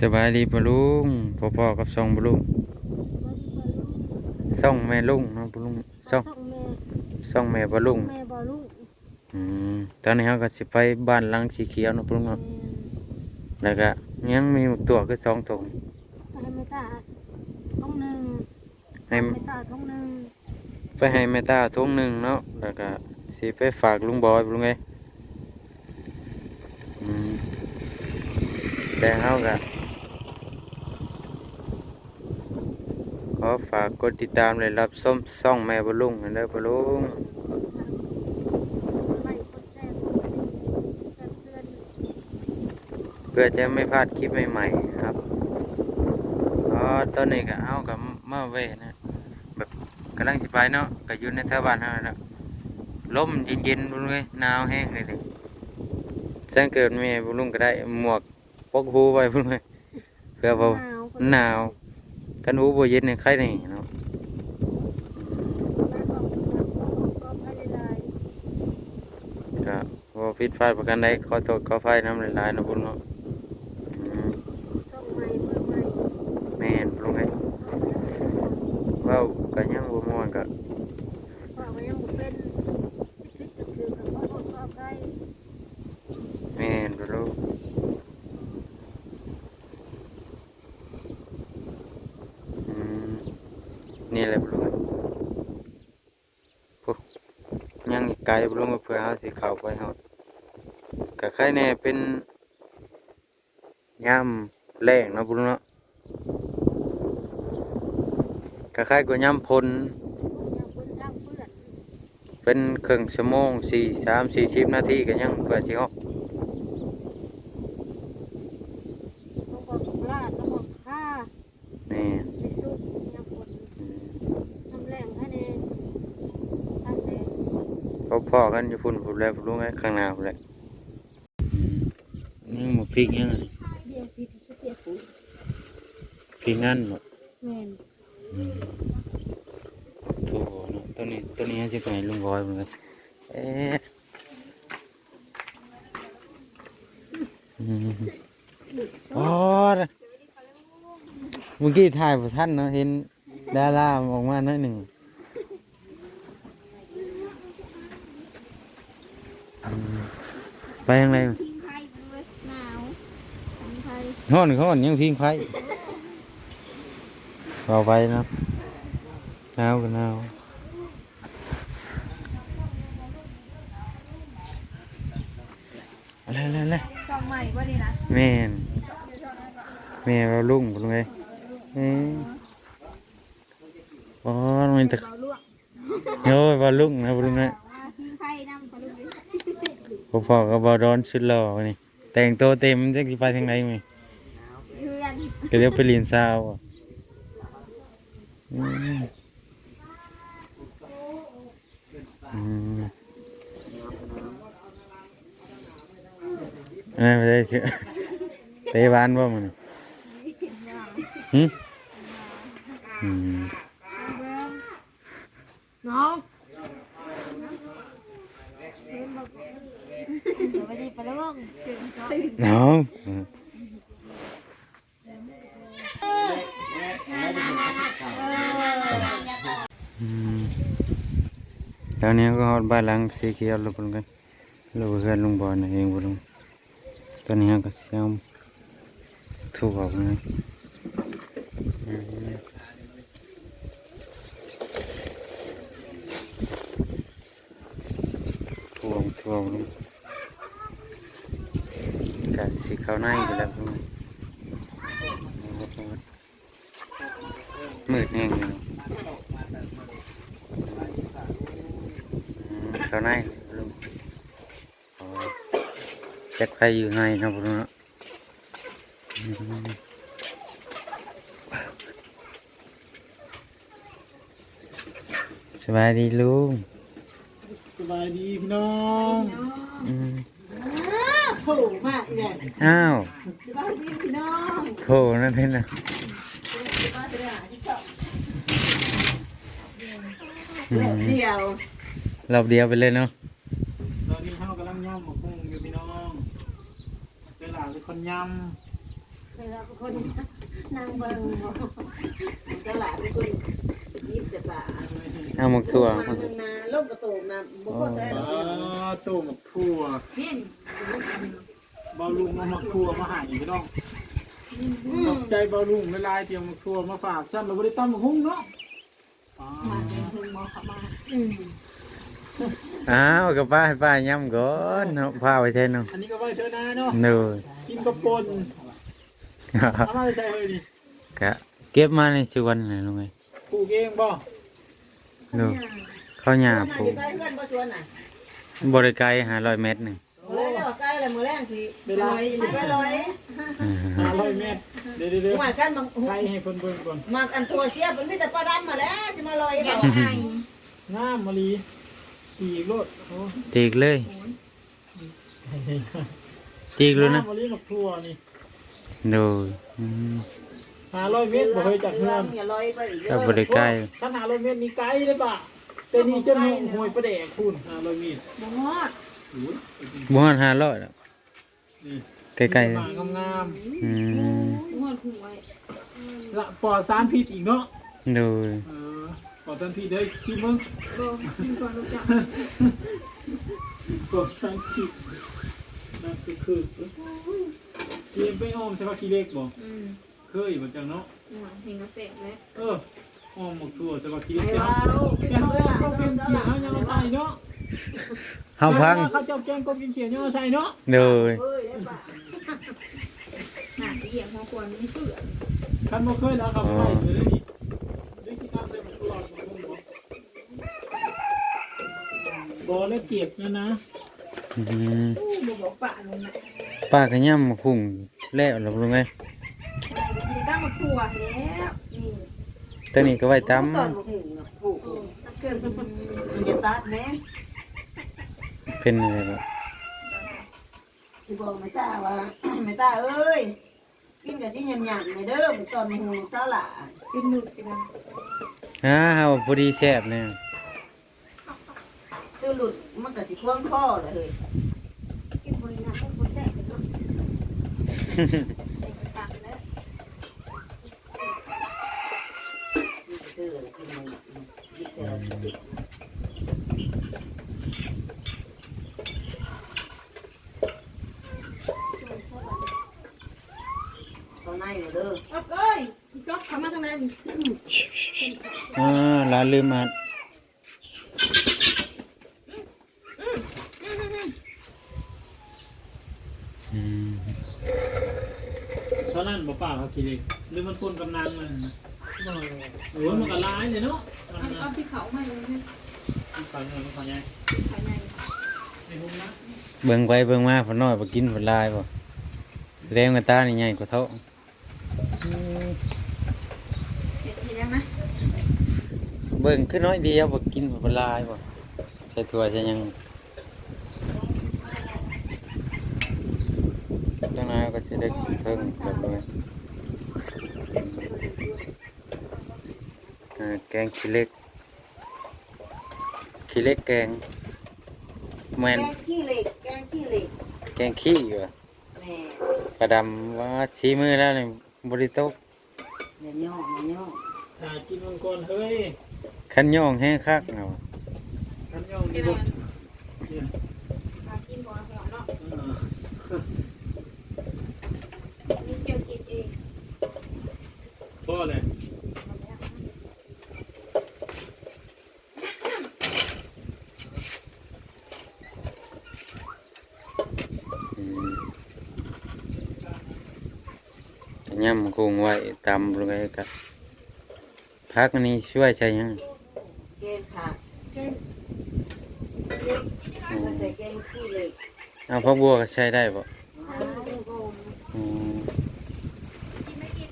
สบายดีปะลุงพ่อๆกับซองปะลุงซ่องแม่ลุงเนาะปะลุงซ่องช่องแม่ซ่องแม่ปะลุงแม่บ่ลูกอืมตอนนี้เฮาก็สิไปบ้านหลังสีเขียวเนาะปะลุงแม่เนาะแล้วก็ยังมีตัวคือสองถุงให้แม่ตาท้องหนึ่งให้แม่ตาท้องหนึ่งไปให้แม่ตาถุงหนึงเนาะแล้วก็สิไปฝากลุงบอยปะลุงเอ้ยอืมแต่เฮาก็ ขอฝากกดติดตามและรับชมซ่องแม่ปะลุงนั่นเด้อปะลุงไล่กดแชร์กดกระดิ่งแจ้งเตือนเพื่อจะไม่พลาดคลิปใหม่ๆนะครับอ๋อตอนนี้ก็เอากับมาเว้นะแบบกำลังสิไปเนาะก็อยู่ในแถวบ้านเฮาแล้วลมเย็นๆบุ้งเลยหนาวแห้งเลยเลยสังเกิดแม่บุ้งก็ได้หมวกปกหูไว้บุ้งเลยเพื่อพอหนาวหนาว กันหูบ่เย็นในใครนี่เนาะแม่บอกก็ภายในลายก็บ่ผิดพลาดประกันใดขอโทษขออภัยน้ำหลายๆนะบุ้งเนาะอืมช่องใหม่เมื่อใหม่แม่นบุ้งเลยเว้าก็ยังบ่ม่วนก็ ว่ามันยังบ่เป็นคิดก็คือกับขอโทษขออภัย แม่นบ่รู้อืมนี่แหละบ่รู้ปุ๊บ ยังอีกไกลบ่รู้ว่าเพื่อเฮาสิเข้าไปเฮาก็ใครแน่เป็นยามแล้งเนาะบ่รู้เนาะก็คล้ายกับยามพลยังคนทางเพื่อนเป็นครึ่งชั่วโมง4 3 40นาทีก็ยังกว่าสิออก ต้องบอกสุราษฎร์ต้องบอกค่า แม่น ไปสู้ยังคน อืม น้ำแรงให้แน่ตั้งแต่ พบพ่อกันอยู่พุ่นพุ่นแล้วพุ่นรู้ไหมข้างหน้าพุ่นแหละนี่หมูพริกยังไงเบี้ยพิษสุเปียปุ๋ยพริกงั้นหมดแม่นโถูเนาะตัวนี้ตัวนี้จะไปลุงบอยพุ่นเลยเอ๊ะอืมอ๋อเมื่อกี้ถ่ายผู้ท่านเนาะเห็นดาราออกมาหน้อยหนึ่งอืม ไปยังไงพิงไพ่เลยหนาวพิงไพ่ฮ้อนก็ฮ้อนยังพิงไฟเอาไปเนาะหนาวก็หนาวอะไรอะไรอะไรช่องใหม่ว่าดีนะแม่นแม่เราลุงลุงไงเอ้ยอ๋อมันตะเราลวกโอ้ยบอลลุงนะบอลลุงนะ พิงไพ่น้ำปลาลูกดิ พอพอกับบอร้อนสุดหล่อนี่แต่งตัวเต็มจะกี่ไปทางไหนมั้ยเพื่อนก็เดี๋ยวไปเรียนซาวอะอืมอืมเอ้ยไม่ได้เชื่อเตะบ้านบ่มันหึอืมน้องเนบอก ไม่ได้ปลาลูกตื่นน้องตอนนี้ก็ฮอดบ้านหลังสีเขียวล้วพุ่นกันเราเพื่อนลุงบอลนะเองพุ่นลุงตอนนี้ก็เสียมถูกออกนะ อืมทวงกะสีเข้าในอยู่แล้วพุ่นมืดแห้งอยู่อืมเข้าในเลยลุงจักใครอยู่ไงเนะพุ่นเนาะอืมสบายดีลุง บายดีพี่น้องอืมโผล่มาอีกแล้วอ้าวสบายดีพี่น้องโถนั่นเองนะสบายดีอะที่เกาะอืเดียวมเดียวรอบเดียวไปเลยเนาะตอนนี้เฮากำลังย่ำหมกกุ้งอยู่พี่น้องเวลาเป็นคนย่เคยเราเป็นคนนางเบิ่งบ่ตลาดเป็นคน ยิบแต่ป่าเอาหมกถั่วมาเมืองนาล่มกระโตกนะบ่พอแท้อ๋อตู้หมักทั่วเบาลุงเอาหมักทั่วมาใหาอีกพี่น้องตกใจเบาลุงละลายเตรียมหมักทั่วมาฝากสั้นเราไม่ได้ต้มหมักหุ้งเนาะอ๋อมาเป็นเพิ่งบ่เข้ามาอ้าวกับป้าให้ป้าย่ำก่อนเนาะพาไปใช่เนาะอันนี้ก็ไว้เธอนะเนาะหนูกินกระปนเอามาใส่เลยนี่กะเก็บมาในชวนเลยลุงไง ปลูกเองบ่หนูข้าวหๆญ้าน่าปลูอกยู่ใกล้เพื่อนบ่ชวนน่ะบริไกลหาร้อยเมตรหนึ่งมื้อแรกแล้วใกล้แล้วมื้อแรกสิเวลาไปลอยห้าร้อยเมตรเดี๋ยวเดี๋ยวเดี๋ยวหมากันมาใครให้เพิ่นเบิ่งก่อนมาอันตัวเสียมันมีแต่ปลาดำมาแล้วจะมาลอยเขางามมะลีตีกโลดโอ้จีกเลยจีกเลยนะงามมะลีหมักทั่วนี่หนูอืม ห้าร้อยเมตรบ่เคยจัดเงินอย่าลอยไปอีกก็เด้บอริไกลถ้าห้าร้อยเมตรนี่ไกลเลยป่ะแต่นี่จนห่วยประแดกคุณห้าร้อยเมตรบ่ฮอดโอ้ยบ้านหาร้อยแล้วนี่ใกล้หมากงามๆอืมฮอดหูไว้ๆสะปลอดสารพิษอีกเนาะหนูเออปลอดสารพิษเด้อชิมมึงบ่กินก่อนรู้จักปลอดสารพิษนั่นคือคือเตรียมไปอ้อมใช่ปะขี้เล็กบ่อืม เคยเหมือนกันเนาะหวังเห็นกระเสกแล้วเอออ้อมหมกถั่วใช่ปะขี้ไอ้เล็กเดี๋ยวว้าเดี๋ยววเขาเป็นก็เพื่เป็อนนเขียวยังเอาใส่เนาะเฮาพังเขาจะแกงกบกินเขียวยังเอาใส่เนาะหนูเฮ้ยได้ปะหาเหยียบหัวควรมีเสือคันบ่เคยแล้วครับไปเลยนี่ด้วยที่น้ำใส่หมกถั่วหมกถั่วบ่แล้วเก็บนะนะอืมอู้บ่บอกปะลงน่ะป้าก็ย่ำหุ่งแล้วหรอลุงไงไปกินก้าวมาครัวแล้วนี่ตัวนี้ก็ไว้ตตอนบ่หูน่ะผูโอ้กตะเกินมันมันจะตัดแม่ำเป็นอะไรแบบที่บอกไม่ตาว่า ไม่ตาเอ้ยกินกับที่ยำๆในเด้อมันตอนหูซาละกินหมึกกินอะไรอ่าเฮาพอดีแซ่บเนี่ยคือหลุดมันก็สิควงข้อเลยเฮ้ยกินบริณาให้คนแตกเนาะตักแล้ว นี่ก็คือกินมัน ยิ่งแต่ละสิบตอนในเด้อเอ้ยจ๊อกทำมาทำไมอ่าร้าลืมมาอืม ตอนนั้นบ่ป่าเขาขี้เล็กหรือมันปนกำนังมันนะ โอ้ยมันก็ร้ายเลยเนาะมันเอานะเอาที่เขามาเลยอันฝันเงินมันฝันยังภายในในห้องนะเบิ่งไปเบิ่งมาฝนน้อยบ่กินฝนลายบ่แรงกว่าตานี่ใหญ่กว่าเท่าเห็นเห็นยังนะเบิ่งคือน้อยเดียวบ่กินฝนลายบ่ใส่ถั่วใส่หยังจังนั้นก็สิได้เทิงแบบนี้อ่า แกงขี้เหล็ก ขี้เหล็กแกงแม่แกนงขี้เหล็ก แกงขี้เหล็กแกงขี้อยู่อะแม่กระดำว่าชี้มือแล้วนี่บริโตกอย่าย่ออย่าย่อหากินมันก่อนเฮ้ยขันย่องแห้งคักเอาท่านย่องกิดีนบ่อะไรเนี่ยมากินหัวหัวเนาะเออนี่เกี่ยวกินเองพ่อเลยำกุ้งไว้ตำลงไปกับพักอันนี้ช่วยใช่ยังแกงผักแกงอืมใส่แกงขี้เหล็กเอาพักบัวก็ใช้ได้ป่ะ สามโกง อืม กินไม่กิน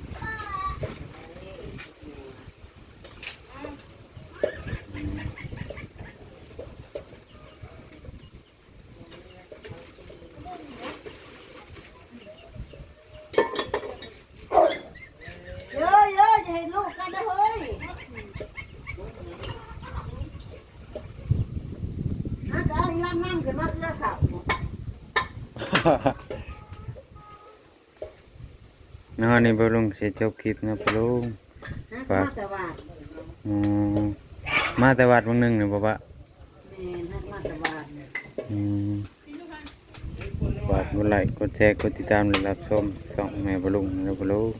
เยอะเยอะอย่าเห็นลูกกันนะเฮ้ยอาจารย์ล้างน้ำขึ้นมาเสื้อขาว นานี่บ่ลุงสิจบคลิปนะบ่ลุงนะมาแต่ว่าอ๋อมาแต่วัดวันหนึงนี่บ่ปะแม่นักมาแต่ว่าอืมฝากกดไลค์กดแชร์กดติดตามและรับชมส่องแม่บ่ลุงนะบ่ลุง